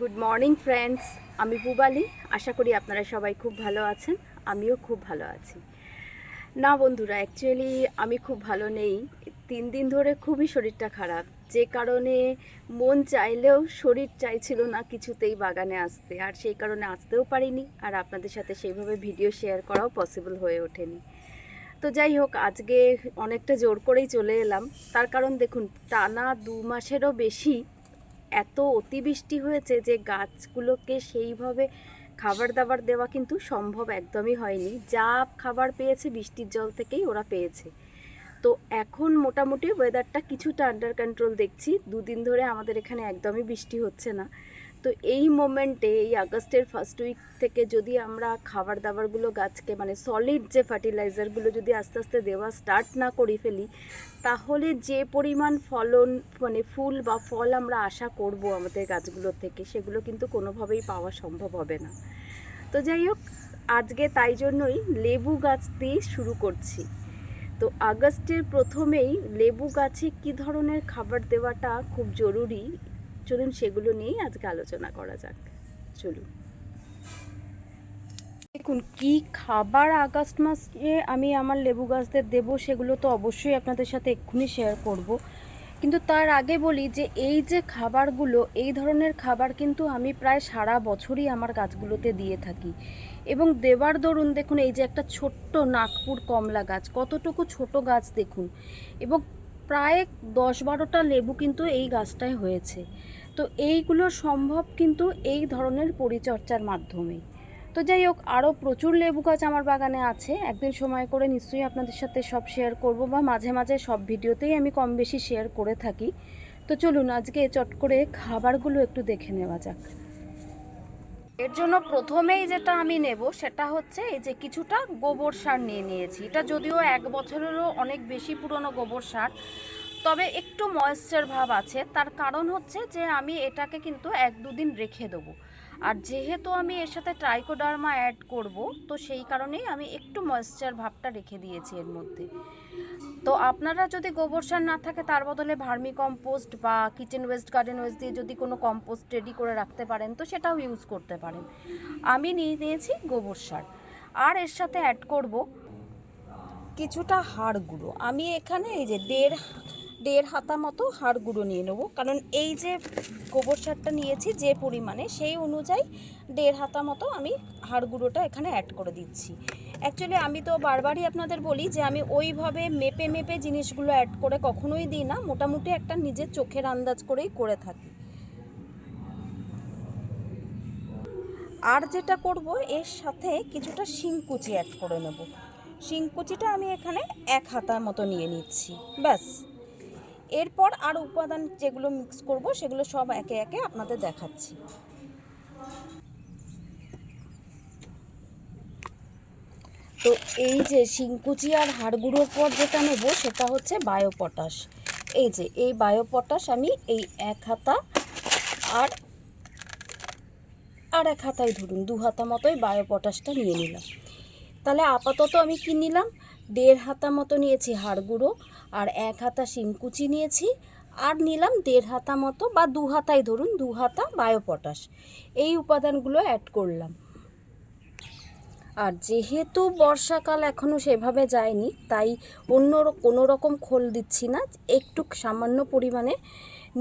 Good morning friends আমি পুবালি। আশা করি আপনারা সবাই খুব ভালো আছেন। আমিও খুব ভালো আছি। না বন্ধুরা অ্যাকচুয়ালি আমি খুব ভালো নেই। তিন দিন ধরে খুবই শরীরটা খারাপ। যে কারণে মন চাইলেও শরীর চাইছিল না কিছুতেই বাগানে আসতে। আর সেই কারণে আসতেও পারিনি। আর আপনাদের সাথে সেইভাবে ভিডিও শেয়ার করাও পসিবল হয়ে ওঠেনি। তো যাই হোক, আজকে অনেকটা জোর করেই চলে এলাম। তার কারণ দেখুন, টানা দু মাসেরও বেশি এত অতিবৃষ্টি হয়েছে যে গাছগুলোকে সেইভাবে খাবার দাবার দেওয়া কিন্তু সম্ভব একদমই হয়নি। যা খাবার পেয়েছে বৃষ্টির জল থেকেই ওরা পেয়েছে। তো এখন মোটামুটি ওয়েদারটা কিছুটা আন্ডার কন্ট্রোল দেখছি। দুদিন ধরে আমাদের এখানে একদমই বৃষ্টি হচ্ছে না। তো এই মোমেন্টে এই আগস্টের ফার্স্ট উইক থেকে যদি আমরা খাবার দাবারগুলো গাছকে মানে সলিড যে ফার্টিলাইজারগুলো যদি আস্তে আস্তে দেওয়া স্টার্ট না করি ফেলি, তাহলে যে পরিমাণ ফলন মানে ফুল বা ফল আমরা আশা করব আমাদের গাছগুলোর থেকে, সেগুলো কিন্তু কোনোভাবেই পাওয়া সম্ভব হবে না। তো যাই হোক, আজকে তাই জন্যই লেবু গাছ দিয়ে শুরু করছি। তো আগস্টের প্রথমেই লেবু গাছে কি ধরনের খাবার দেওয়াটা খুব জরুরি চলুন সেগুলো নিয়েই আজকে আলোচনা করা যাক। চলুন। দেখুন, কি খাবার আগস্ট মাসে আমি আমার লেবু গাছদের দেবো সেগুলো তো অবশ্যই আপনাদের সাথে এক্ষুনি শেয়ার করব। কিন্তু তার আগে বলি যে, এই যে খাবারগুলো, এই ধরনের খাবার কিন্তু আমি প্রায় সারা বছরই আমার গাছগুলোতে দিয়ে থাকি। এবং দেবার দরুন দেখুন, এই যে একটা ছোট্ট নাগপুর কমলা গাছ, কতটুকু ছোট গাছ দেখুন। এবং প্রায় দশ বারোটা লেবু কিন্তু এই গাছটায় হয়েছে। তো এইগুলো সম্ভব কিন্তু এই ধরনের পরিচর্যার মাধ্যমেই তো যাই হোক, আরও প্রচুর লেবু গাছ আমার বাগানে আছে। একদিন সময় করে নিশ্চয়ই আপনাদের সাথে সব শেয়ার করব বা মাঝে মাঝে সব ভিডিওতেই আমি কম বেশি শেয়ার করে থাকি। তো চলুন, আজকে চট করে খাবারগুলো একটু দেখে নেওয়া যাক। এর জন্য প্রথমেই যেটা আমি নেব, সেটা হচ্ছে এই যে কিছুটা গোবর সার নিয়ে নিয়েছি। এটা যদিও এক বছরেরও অনেক বেশি পুরনো গোবর সার। তবে একটু ময়েশ্চার ভাব আছে। তার কারণ হচ্ছে যে আমি এটাকে কিন্তু এক দুদিন রেখে দেবো। আর যেহেতু আমি এর সাথে ট্রাইকোডার্মা অ্যাড করব, তো সেই কারণেই আমি একটু ময়েশ্চার ভাবটা রেখে দিয়েছি এর মধ্যে। তো আপনারা যদি গোবর সার না থাকে, তার বদলে ভার্মি কম্পোস্ট বা কিচেন ওয়েস্ট গার্ডেন ওয়েস্ট দিয়ে যদি কোনো কম্পোস্ট রেডি করে রাখতে পারেন, তো সেটাও ইউজ করতে পারেন। আমি নিয়ে নিয়েছি গোবর সার। আর এর সাথে অ্যাড করব কিছুটা হাড় গুঁড়ো। আমি এখানে এই যে দেড় দেড় হাতা মতো হাড় গুঁড়ো নিয়ে নেব। কারণ এই যে গোবর সারটা নিয়েছি যে পরিমাণে, সেই অনুযায়ী দেড় হাতা মতো আমি হাড় গুঁড়োটা এখানে অ্যাড করে দিচ্ছি। অ্যাকচুয়ালি আমি তো বারবারই আপনাদের বলি যে আমি ওইভাবে মেপে মেপে জিনিসগুলো অ্যাড করে কখনোই দিই না, মোটামুটি একটা নিজের চোখের আন্দাজ করেই করে থাকি। আর যেটা করব, এর সাথে কিছুটা শিংকুচি অ্যাড করে নেব। শিংকুচিটা আমি এখানে এক হাতার মতো নিয়ে নিচ্ছি, ব্যাস। এরপর আর উপাদান যেগুলো মিক্স করব, সেগুলো সব একে একে আপনাদের দেখাচ্ছি। তো এই যে শিংকুচি আর হাড়গুঁড়োর পর যেটা নেব, সেটা হচ্ছে বায়োপটাশ। এই যে, এই বায়োপটাশ আমি এই এক হাতা আর আর এক হাতায় ধরুন, দু হাতা মতোই বায়োপটাশটা নিয়ে নিলাম। তাহলে আপাতত আমি কি নিলাম? দেড় হাতা মতো নিয়েছি হাড় গুঁড়ো আর এক হাতা শিমকুচি নিয়েছি, আর নিলাম দেড় হাতা মতো বা দু হাতাই ধরুন, দু হাতা বায়োপটাশ। এই উপাদানগুলো অ্যাড করলাম। আর যেহেতু বর্ষাকাল এখনও সেভাবে যায়নি, তাই অন্য কোনো রকম খোল দিচ্ছি না, একটু সামান্য পরিমাণে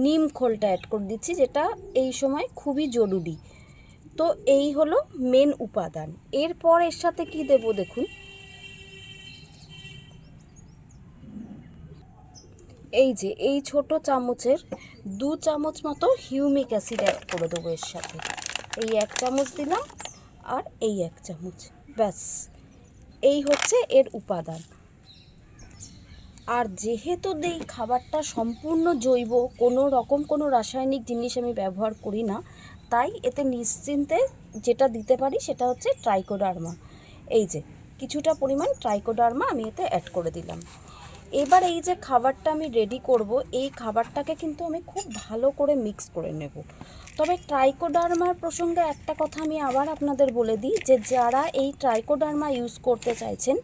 নিম খোলটা অ্যাড করে দিচ্ছি, যেটা এই সময় খুবই জরুরি। তো এই হলো মেন উপাদান। এরপর এর সাথে কি দেব দেখুন? এই যে, এই ছোট চামচের দু চামচ মতো হিউমিক অ্যাসিড অ্যাড করে দেবো এর সাথে। এই এক চামচ দিলাম আর এই এক চামচ। ব্যাস। এই হচ্ছে এর উপাদান। আর যেহেতু এই খাবারটা সম্পূর্ণ জৈব, কোনো রকম কোনো রাসায়নিক জিনিস আমি ব্যবহার করি না, তাই এতে নিশ্চিন্তে যেটা দিতে পারি সেটা হচ্ছে ট্রাইকোডার্মা। এই যে, কিছুটা পরিমাণ ট্রাইকোডার্মা আমি এতে অ্যাড করে দিলাম। এবার এই যে খাবারটা আমি রেডি করব, এই খাবারটাকে কিন্তু আমি খুব ভালো করে মিক্স করে নেব। তবে ট্রাইকোডার্মার প্রসঙ্গে একটা কথা আমি আবার আপনাদের বলে দিই যে, যারা এই ট্রাইকোডার্মা ইউজ করতে চাইছেন,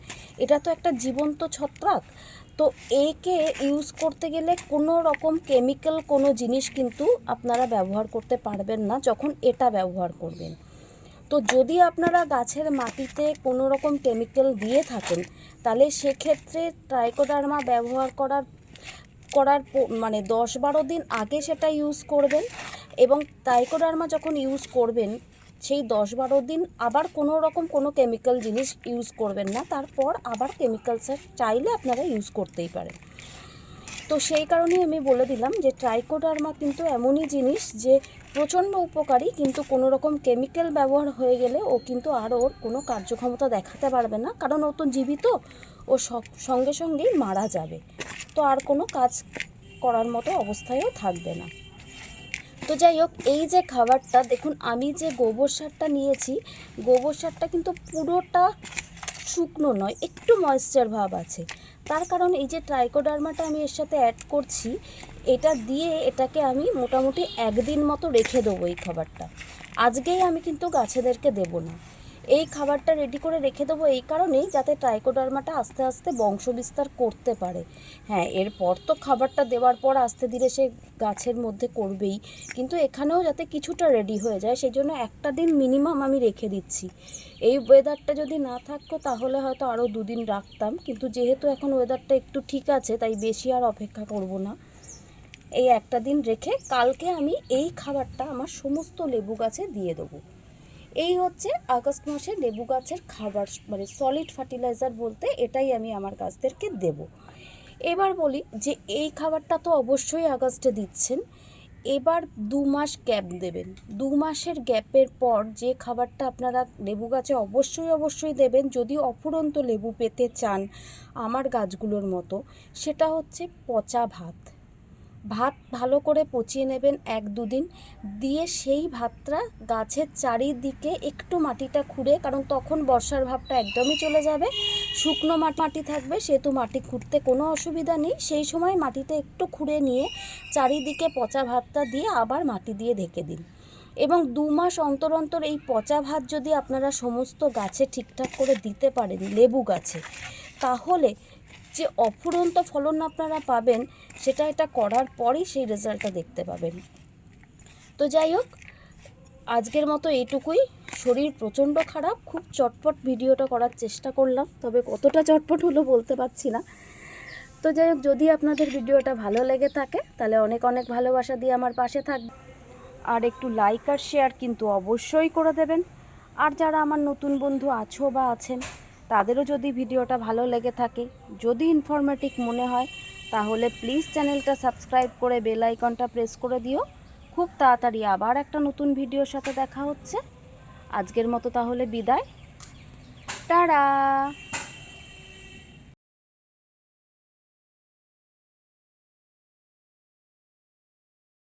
এটা তো একটা জীবন্ত ছত্রাক, তো একে ইউজ করতে গেলে কোনো রকম কেমিক্যাল কোনো জিনিস কিন্তু আপনারা ব্যবহার করতে পারবেন না যখন এটা ব্যবহার করবেন। তো যদি আপনারা গাছের মাটিতে কোনো রকম কেমিক্যাল দিয়ে থাকেন, তাহলে সেক্ষেত্রে ট্রাইকোডার্মা ব্যবহার করার করার মানে দশ বারো দিন আগে সেটা ইউজ করবেন এবং ট্রাইকোডার্মা যখন ইউজ করবেন, সেই দশ বারো দিন আবার কোনো রকম কোনো কেমিক্যাল জিনিস ইউজ করবেন না, তারপর আবার কেমিক্যালসের চাইলে আপনারা ইউজ করতেই পারেন। তো সেই কারণেই আমি বলে দিলাম যে ট্রাইকোডার্মা কিন্তু এমনই জিনিস যে প্রচণ্ড উপকারী, কিন্তু কোনো রকম কেমিক্যাল ব্যবহার হয়ে গেলে ও কিন্তু আর ওর কোনো কার্যক্ষমতা দেখাতে পারবে না। কারণ ও তো জীবিত, ও সঙ্গে সঙ্গেই মারা যাবে। তো আর কোনো কাজ করার মতো অবস্থায়ও থাকবে না। তো যাই হোক, এই যে খাবারটা, দেখুন, আমি যে গোবর সারটা নিয়েছি, গোবর সারটা কিন্তু পুরোটা শুকনো নয়, একটু ময়েশ্চার ভাব আছে। তার কারণ এই যে ট্রাইকোডার্মাটা আমি এর সাথে অ্যাড করছি এটা দিয়ে এটাকে আমি মোটামুটি একদিন মতো রেখে দেবো এই খাবারটা। আজকেই আমি কিন্তু গাছেদেরকে দেবো না। এই খাবারটা রেডি করে রেখে দেবো এই কারণেই যাতে ট্রাইকোডার্মাটা আস্তে আস্তে বংশবিস্তার করতে পারে। হ্যাঁ এরপর তো খাবারটা দেওয়ার পর আস্তে ধীরে সে গাছের মধ্যে করবেই। কিন্তু এখানেও যাতে কিছুটা রেডি হয়ে যায় সেই জন্য একটা দিন মিনিমাম আমি রেখে দিচ্ছি। এই ওয়েদারটা যদি না থাকতো তাহলে হয়তো আরও দুদিন রাখতাম। কিন্তু যেহেতু এখন ওয়েদারটা একটু ঠিক আছে, তাই বেশি আর অপেক্ষা করব না। এই একটা দিন রেখে কালকে আমি এই খাবারটা আমার সমস্ত লেবু গাছে দিয়ে দেবো। এই হচ্ছে আগস্ট মাসে লেবু গাছের খাবার মানে সলিড ফার্টিলাইজার বলতে এটাই আমি আমার গাছদেরকে দেব। এবার বলি যে এই খাবারটা তো অবশ্যই আগস্টে দিচ্ছেন, এবার দু মাস গ্যাপ দেবেন। দু মাসের গ্যাপের পর যে খাবারটা আপনারা লেবু গাছে অবশ্যই অবশ্যই দেবেন, যদি অফুরন্ত লেবু পেতে চান আমার গাছগুলোর মতো, সেটা হচ্ছে পচা ভাত। ভাত ভালো করে পচিয়ে নেবেন এক দুদিন। দিয়ে সেই ভাতটা গাছের চারিদিকে একটু মাটিটা খুঁড়ে, কারণ তখন বর্ষার ভাবটা একদমই চলে যাবে। শুকনো মাটি থাকবে, সেহেতু মাটি খুঁড়তে কোনো অসুবিধা নেই। সেই সময় মাটিটা একটু খুঁড়ে নিয়ে চারিদিকে পচা ভাতটা দিয়ে আবার মাটি দিয়ে ঢেকে দিন। এবং দু মাস অন্তর অন্তর এই পচা ভাত যদি আপনারা সমস্ত গাছে ঠিকঠাক করে দিতে পারেন, লেবু গাছে, তাহলে যে অফুরন্ত ফলন আপনারা পাবেন, সেটা এটা করার পরই সেই রেজাল্টটা দেখতে পাবেন। তো যাই হোক, আজকের মতো এইটুকুই। শরীর প্রচণ্ড খারাপ, খুব চটপট ভিডিওটা করার চেষ্টা করলাম, তবে কতটা চটপট হলো বলতে পারছি না। তো যাই হোক, যদি আপনাদের ভিডিওটা ভালো লেগে থাকে, তাহলে অনেক অনেক ভালোবাসা দিয়ে আমার পাশে থাকবে আর একটু লাইক আর শেয়ার কিন্তু অবশ্যই করে দেবেন। আর যারা আমার নতুন বন্ধু আছো বা আছেন তাদেরও যদি ভিডিওটা ভালো লেগে থাকে, যদি ইনফরমেটিভ মনে হয়, তাহলে প্লিজ চ্যানেলটা সাবস্ক্রাইব করে বেল আইকনটা প্রেস করে দিও। খুব তাড়াতাড়ি আবার একটা নতুন ভিডিওর সাথে দেখা হচ্ছে। আজকের মতো তাহলে বিদায়। টাটা!